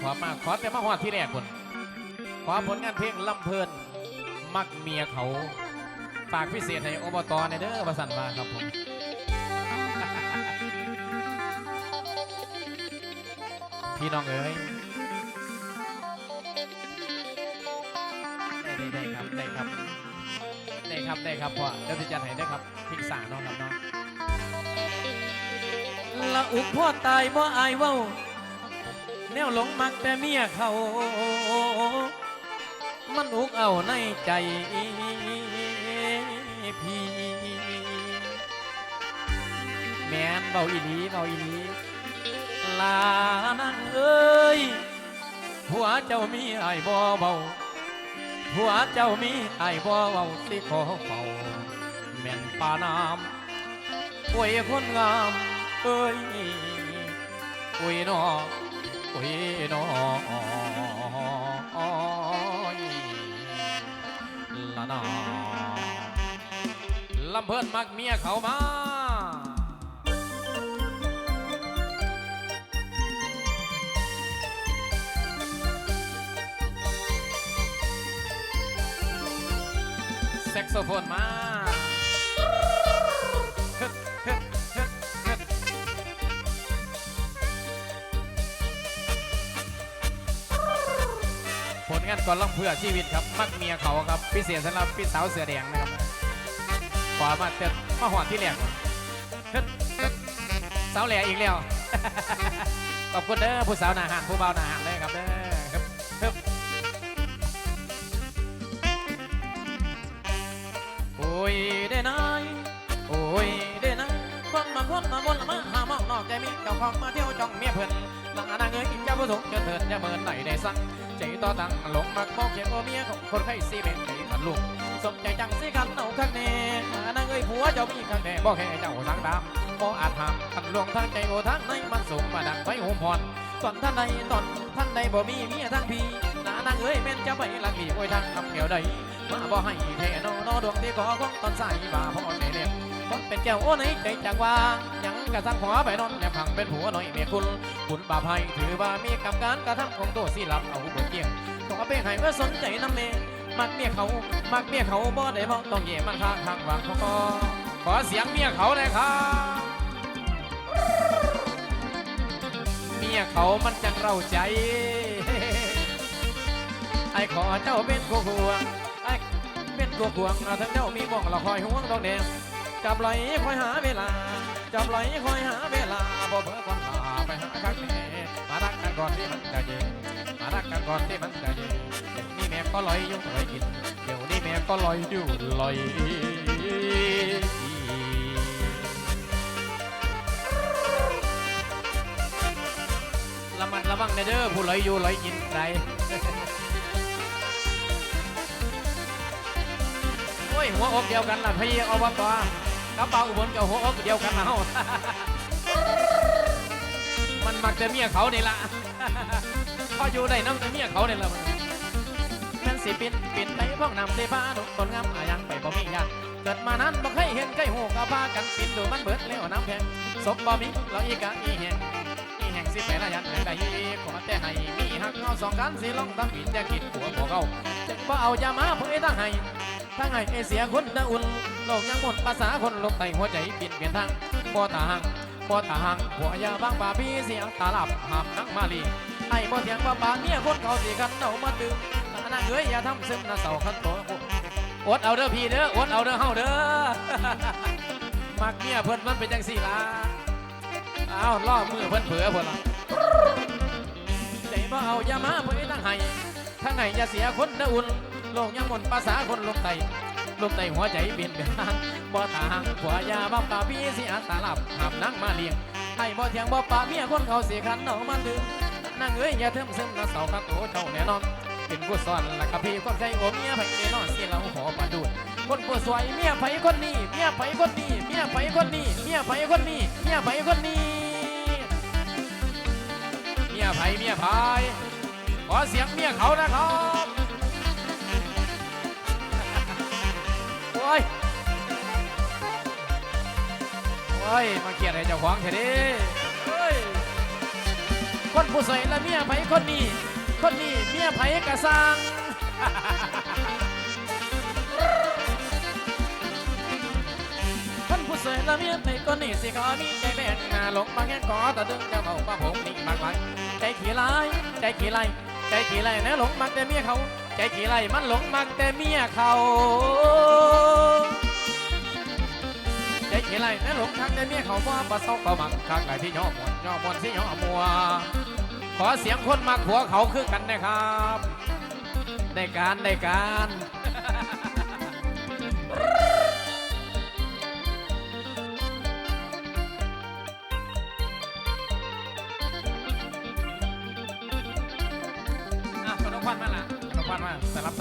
ขอมาขอแต่มาหอดที่แรกคนขอผลงานเพลงลำเพลิน มักเมียเขาฝากพิเศษให้อบตในเด้อประสันมาครับผมพี่น้องเอ๋ยได้ได้ได้ครับได้ครับได้ครับได้ครับพ่อเดี๋ยวจะจัดให้ได้ครับพิกษาน้องครับน้องละอุกพ่อตายบ่อายเว้า แนวหลงมักแต่เมียเขา มันอุกเอาในใจพี่แมนเบาอีหลีเบาอีหลีลานังเอ้ยผัวเจ้ามีไอ้บ่เบาผัวเจ้ามีไอ้บ่เบาสิขอเฝ้าแม่นปาน้ำป่วยคนงามเอ้ยป่วยนอป่ว ยนอละนาลำเพิ่นมักเมียเขามาแซกโซโฟนมา งานก่อนล่ำเพื่อชีวิตครับ มักเมียเขาครับพิเศษสำหรับพี่สาวเสือแดงนะครับขวามาเต็มมาหอดที่แหลกสาวแหลกอีกแล้วขอบคุณเด้อผู้สาวหนาหันผู้เบาหนาหันเลยครับเด้อฮึบฮึบโอ้ยได้นายโอ้ยได้นายคนมาคนมาบนละมาหามองนอกใจมีเจ้าของมาเที่ยวจ้องเมียเพิ่นหลังอนาเงยเจ้าผู้สูงเจะเถิดจะเมินไหนได้สั่ง ใจต่อตังหลงมักมองเขียนโอเมียของคนไข้ซีเป็นใจขันลูกสมใจจังสิขันเอาข้างแน่นางเงยผัวเจ้ามีข้างแน่บอกแค่เจ้าสังดำบ่อาจทำขันลวงทางใจโอทางในมันสูงมาดังไฟหุมพรตอนท่านใดตอนท่านใดบ่มีเมียทั้งพี่นานางเอ้ยแม่นจะไปลักพี่โอ้ยทางคำเกี่ยวใดมาบ่ให้แท่นอนอดวงที่ขอของตอนใสายบ่าพ่อแม่เลี้ยงคนเป็นแก้วโอ้ไหนใจจังว่ายังกระสังหัวไปนอนแนบพังเป็นผัวหน่อยเมียคุณ คุณบาภัยถือว่ามีกับการกระทำของตัวสิลับเอาบนเกี่ยงต้องเอาไปให้เมื่อสนใจน้ำเมมักเมียเขา มักเมียเขาบ่ได้มองต้องเย่มันข้างข้างหวางเขาก็ขอเสียงเมียเขาเลยครับเมียเขามันจังเราใจ ไอ้ขอเจ้าเป็นกูห่วงไอ้เป็นกูห่วงเอาทั้งเจ้ามีบ้องเราคอยห่วงดอกแดงจับไหลคอยหาเวลา จับไหลคอยหาเวลาบ่เพ้อความหา ไปหาคักแม่มารักกันก่อนที่มันจะเย็นมารักกันก่อนที่มันจะเย็นเดี๋ยวนี้แม่ก็ลอยอยู่ลอยกินเดี๋ยวนี้แม่ก็ลอยอยู่ลอยระมัดระวังนเด้อผู้ลอยอยู่ลอยกินใครโอ้ยหัวอกเดียวกันล่ะพี่อบตกระเป๋าอุบลกับหัวอกเดียวกันเฮา มันมักจะเมียเขานี่ละพออยู่ได้น้ำแต่เมียเขาเนี่ยละมันม่นสิปินปินไปพ้องนำเตพาดกต้นงามอายังไปบ่มีญาติเกิดมานั้นบ่เคยเห็นใกล้หูกะพากันปินดูมันเบิดแล้วน้ำแพงศพบ่มีเราอีกะอีแหงอีแหงสิไปละยันแหงใดขอแต่ให้มีหักเงาสองกันสิลองทำผิดจะคิดหัวบ่เขาจึงบ่เอายามาเผยตั้งให้ทั้งให้ไอเสียคนนะอุ่นโลกยังหมดภาษาคนลบไตหัวใจเปลี่ยนเปลี่ยนทางบ่ตาหัง บ่ตาหังหัวยาบางป่าพี่เสียงตาหลับหามนักมาลีไอ้บ่เถียงว่าปาเมียคนเขาสิกันเอามาดื่มนางเอ้ยอย่าทำซึมนะเสาขันโตอดเอาเด้อพี่เด้ออดเอาเด้อเฮาเด้อมักเมียเพิ่นมันเป็นจังสี่ล่ะอ้าวล่อมือเพิ่นเผือเพิ่นล่ะใจบ่เอาอย่ามาเพิ่นตั้งให้ทั้งไงอย่าเสียคนนะอุ่นโลกยังหมดภาษาคนลงไต ลงไตหัวใจเปลี่ยนเป็นทางบ่ตางผัวยาบ้าป่าพี่สิอาตาลับหามนังมาเลี้ยงให้บ่เถียงบ่ปาเมียคนเขาเสิคันเอามาดื่มนางเอ้ยอย่าเทิมซึมนะเสาข้าโตเจ้าแน่นอนเป็นผู้สอนละกับพี่คนใจโอเมียไผแน่นอนสิเราขอมาดูดคนผู้สวยเมียไผคนนี้เมียไผคนนี้เมียไผคนนี้เมียไผคนนี้เมียไผคนนี้เมียไผเมียไผขอเสียงเมียเขานะครับ อ้ยโอ้ย มาเกียดให้เจ้าของเถอะดิเฮ้ย คนผู้สวยและเมียไผคนนี้ คนนี้เมียไผกระสังคนผู้สวยและเมียไผคนนี้สิขอมีใจแบ่งหน้าหลงมาแง่ขอต่ดึงเจะเมาป้าผมนี่มากมายใจขี้ลายใจขี้ลายใจขี้ลายนะหลงมักแต่เมียเขา ใจขี้ลายมันหลงมักแต่เมียเขาใจขี้ไรนะหลงทางในเมียเขาว่าปะเศร้าเขามักทางไหนที่ย่อมวนย่อมวนที่ย่อมัว ขอเสียงคนมักหัวเขาคือกันนะครับในการในการอะขนมควันมาละ ขนมควันมาแต่รับ